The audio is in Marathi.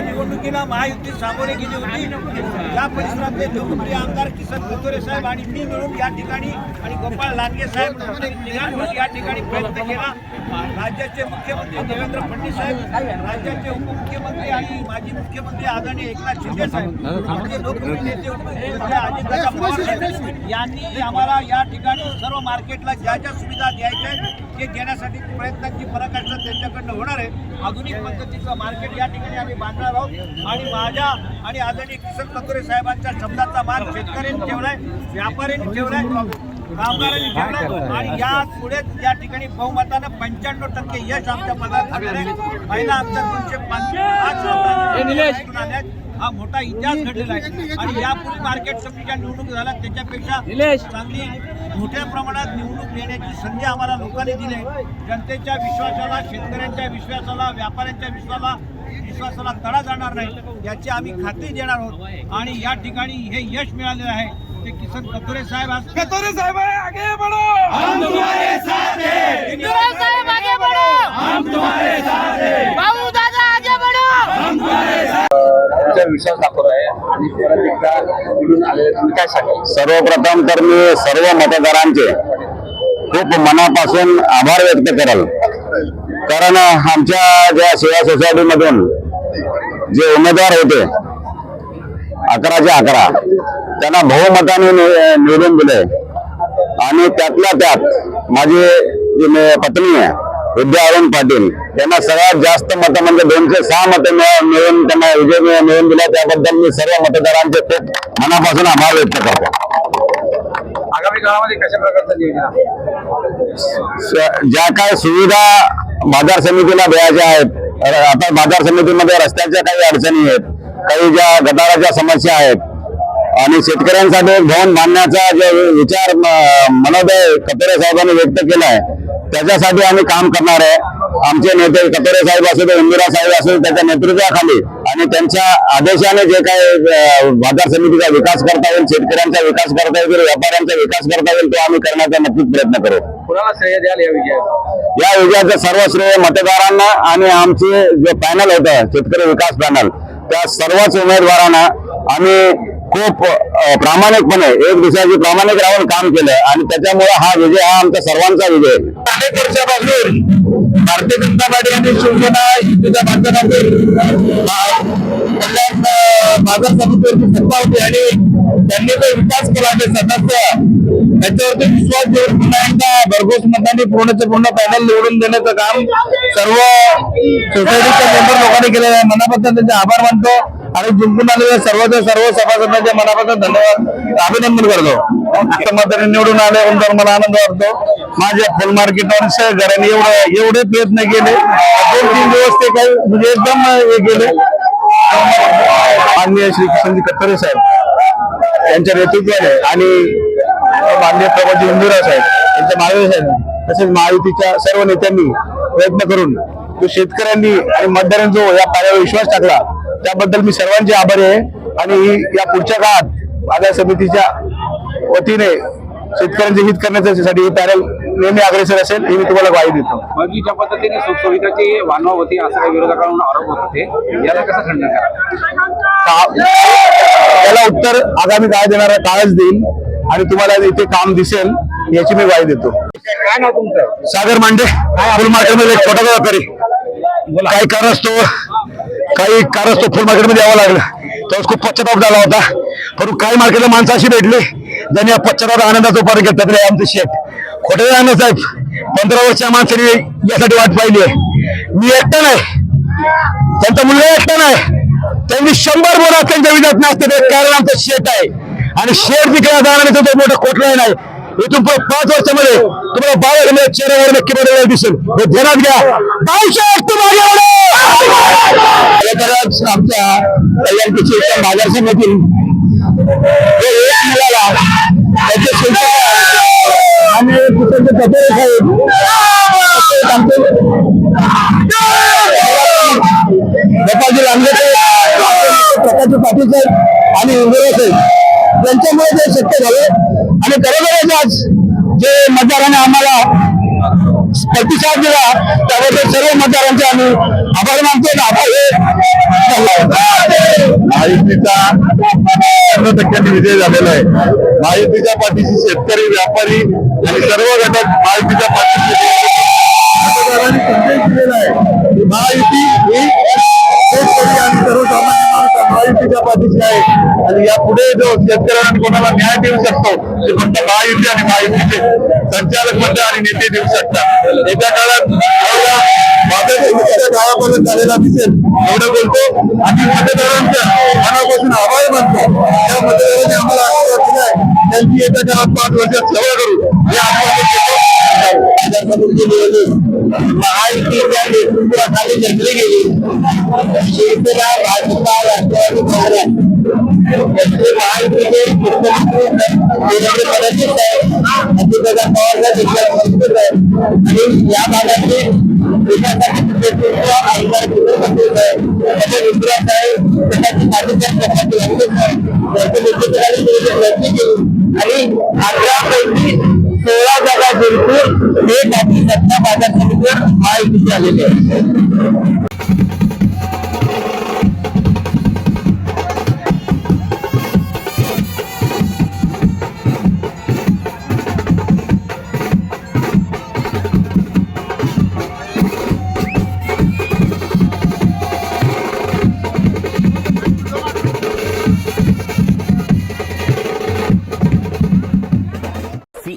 या निवडणुकीला महायुती सामोरे गेली होती. या परिसरातले लोकप्रिय आमदार किसन कोतोरे साहेब आणि मी मिळून या ठिकाणी आणि गोपाळ लांडगे साहेब या ठिकाणी प्रयत्न केला. राज्याचे मुख्यमंत्री देवेंद्र फडणवीस साहेब राज्याचे उपमुख्यमंत्री आणि माजी मुख्यमंत्री आदरणीय एकनाथ शिंदे साहेब लोकप्रिय नेते यांनी आम्हाला या ठिकाणी सर्व मार्केटला ज्या ज्या सुविधा द्यायच्या आहेत ते देण्यासाठी प्रयत्नांची पराकाष्ठा त्यांच्याकडनं होणार आहे. आधुनिक पद्धतीचं मार्केट या ठिकाणी आम्ही बांधणार आहोत. आणि माझ्या आणि आदरणीय किसन कतोरे साहेबांच्या शब्दाचा मान शेतकऱ्यांनी ठेवलाय व्यापाऱ्यांनी ठेवलाय. कामगारांनी ठेवलाय आणि या पुढे या ठिकाणी बहुमतानं पंच्याण्णव टक्के यश आमच्या पदार्थ पहिला आमच्या दोनशे पाच पाच. हा मोठा इतिहास घडलेला आहे. आणि यापूर्वी मार्केट समितीच्या निवडणूक झाल्या त्याच्यापेक्षा चांगली मोठ्या प्रमाणात निवडणूक घेण्याची संधी आम्हाला लोकांनी दिली आहे. जनतेच्या विश्वासाला शेतकऱ्यांच्या विश्वासाला व्यापाऱ्यांच्या विश्वासाला विश्वासाला तडा जाणार नाही याची आम्ही खात्री देणार आहोत. आणि या ठिकाणी हे यश मिळालेलं आहे. ते किसन कथोरे साहेब आज कतोरे साहब आगे बढ़ो! इंदिरा साहेब आगे बढ़ो! हम तुम्हारे साथ हैं। बाबू दादा आगे बढ़ो! तुमचा विश्वास दाखवत आहे आणि परत एकदा निवडून आलेले तुम्ही काय सांगाल? सर्वप्रथम तर मी सर्व मतदारांचे खूप मनापासून आभार व्यक्त कराल. कारण आमच्या ज्या सेवा सोसायटीमधून जे उमेदवार होते अकराचे अकरा. त्यांना बहुमताने निवडून दिले. आणि त्यातल्या त्यात माझी जी पत्नी आहे विद्या अरुण पाटील त्यांना सगळ्यात जास्त मतं म्हणजे दोनशे सहा मतं मिळ- मिळून त्यांना विजय मिळ- मिळवून दिला त्याबद्दल मी सर्व मतदारांचे खूप मनापासून आभार व्यक्त करतो. आगामी काळामध्ये कशा प्रकारचं ज्या काय सुविधा बाजार समितीला द्यायच्या आहेत आता बाजार समितीमध्ये रस्त्याच्या काही अडचणी आहेत काही ज्या गटाराच्या समस्या आहेत आणि शेतकऱ्यांसाठी एक भवन बांधण्याचा जे विचार मनोदय कतोरे साहेबांनी व्यक्त केलाय त्याच्यासाठी आम्ही काम करणार आहे. आमचे नेते कतोरे साहेब असू दे इंदिरा साहेब असू त्याच्या नेतृत्वाखाली आणि त्यांच्या आदेशाने जे काय अ, बाजार समितीचा विकास करता येईल शेतकऱ्यांचा विकास करता येईल व्यापाऱ्यांचा विकास करता येईल तो आम्ही करण्याचा नक्कीच प्रयत्न करू. कुणाला श्रेय द्याल या या विजयाचं सर्व श्रेय मतदारांना आणि आमचे जे पॅनल होतं शेतकरी विकास पॅनल त्या सर्वच उमेदवारांना आम्ही खूप प्रामाणिकपणे एक दुसऱ्याची प्रामाणिक राहून काम केलं आणि त्याच्यामुळे हा विजय हा आमचा सर्वांचा विजय आहे. अनेक वर्षापासून भारतीय जनता पार्टी आणि शिवसेना युतीच्या माध्यमातून कल्याण बाजार समितीवरची सत्ता होती आणि त्यांनी जो विकास केला ते सदस्य त्याच्यावरती विश्वास देऊन पुन्हा एकदा भरघोस मतांनी पूर्णचे पूर्ण पॅनल निवडून देण्याचं काम सर्व सोसायटीच्या मेंबर लोकांनी केलेलं आहे. मनापासून त्यांचे आभार मानतो आणि जिंकून आलेले सर्वच्या सर्व सभासदांचे मनापासून धन्यवाद. अभिनंदन करतो. आता मतदार निवडून म्हणून मला आनंद वाटतो. माझ्या फुल मार्केटवर सहकार्याने एवढे एवढे प्रयत्न केले. दोन तीन दिवस ते काही म्हणजे एकदम हे केले. माननीय श्री किशनजी कत्तरे साहेब यांच्या नेतृत्वाने आणि माननीय प्रभाजी इंदुरा साहेब यांच्या मार्गदर्शन तसेच महायुतीच्या सर्व नेत्यांनी प्रयत्न करून जो शेतकऱ्यांनी आणि मतदारांनी जो या कार्यावर विश्वास टाकला त्याबद्दल मी सर्वांचे आभारी आहे. आणि या पुढच्या काळात बाजार समितीच्या वतीने शेतकऱ्यांचे हित करण्यासाठी हे पॅनल नेहमी अग्रेसर असेल हे मी तुम्हाला ग्वाही देतो. बाकी ज्या पद्धतीने सुखसुविधाची वानवा होती असं काही विरोधकांकडून आरोप होत होते. याला कसं खंडन करा? उत्तर आगामी काळ देणारा काळच देईल आणि तुम्हाला इथे काम दिसेल. याची मी ग्वाही देतो. काय नाव तुमचं? सागर मांडे फुल मार्केटमध्ये एक छोटा व्यापारी. काही कारण असतो काही कारण असतो फुल मार्केटमध्ये यावं लागलं. तेव्हा खूप पश्चाताप झाला होता. परंतु काही मार्केटला माणसं अशी भेटली ज्यांनी या पश्चाताप आनंदाचा उपाय घेतला. तरी आमचे शेठ. खोटे राहणं साहेब पंधरा वर्ष या माणसाने यासाठी वाट पाहिली आहे. मी एकटा नाही. त्यांचा मुलगा एकटा नाही. त्यांनी शंभर बोला त्यांच्या विधात नसते ते कारण आमचं शेत आहे. आणि शेत विकल्या जाणार तो मोठं खोटलं नाही. इथून पुढे पाच वर्षामध्ये तुम्हाला बाळा चेहऱ्यावर नक्की बदल दिसेल. हे ध्यानात घ्या. खरंच आमच्या कल्याण कृषीच्या बाजार समितीतील हे एक मुलाला त्याचे शिल्प आणि कुठे कपडे साहेब. गोपालजी प्रकाश पाटील साहेब. आणि इंदिरा साहेब. यांच्यामुळे ते शक्य झालं. आणि खरोखरच आज जे मतदारांनी आम्हाला प्रतिसाद दिला त्याबद्दल सर्व मतदारांचे आम्ही आभार मानतो आभार माहितीचा शंभर टक्क्यांनी विजय झालेला आहे. माहितीच्या पाठीशी शेतकरी व्यापारी आणि सर्व घटक माहितीच्या पाठीशी. मतदारांनी संदेश दिलेला आहे की महायुती माणूस महायुतीच्या पाठीशी आहे आणि यापुढे जो शेतकऱ्यांना कोणाला न्याय देऊ शकतो ते फक्त महायुती आणि महायुतीचे संचालक मंडळ आणि नेते देऊ शकतात. येत्या काळात एवढा गावापर्यंत झालेला दिसेल एवढं बोलतो. आणि मतदारांच्या मनापासून आभार मानतो. त्या मतदारांनी आम्हाला आशीर्वाद दिलाय त्यांची येत्या काळात पाच वर्षात सेवा करू. हे आश्वासन देतो. महायुतीच्या नेतृत्वाखाली घेतली गेली शिवसेना भाजपा राष्ट्रवादी काँग्रेस महायुतीचे मुख्यमंत्री आहे अजितदादा पवार मजबूत आहे आणि या भागाचे विकासाचे नेतृत्व आमदार विजय आहे त्याचे विश्वास आहे त्यासाठी पाठिंबा आहे त्यांच्या नेतृत्वाखाली त्यांनी प्रयत्न केली आणि अठरा पैकी सोळा जागा जिंकून एक आपली सध्या बाजार समितीवर महायुतीची आलेली आहे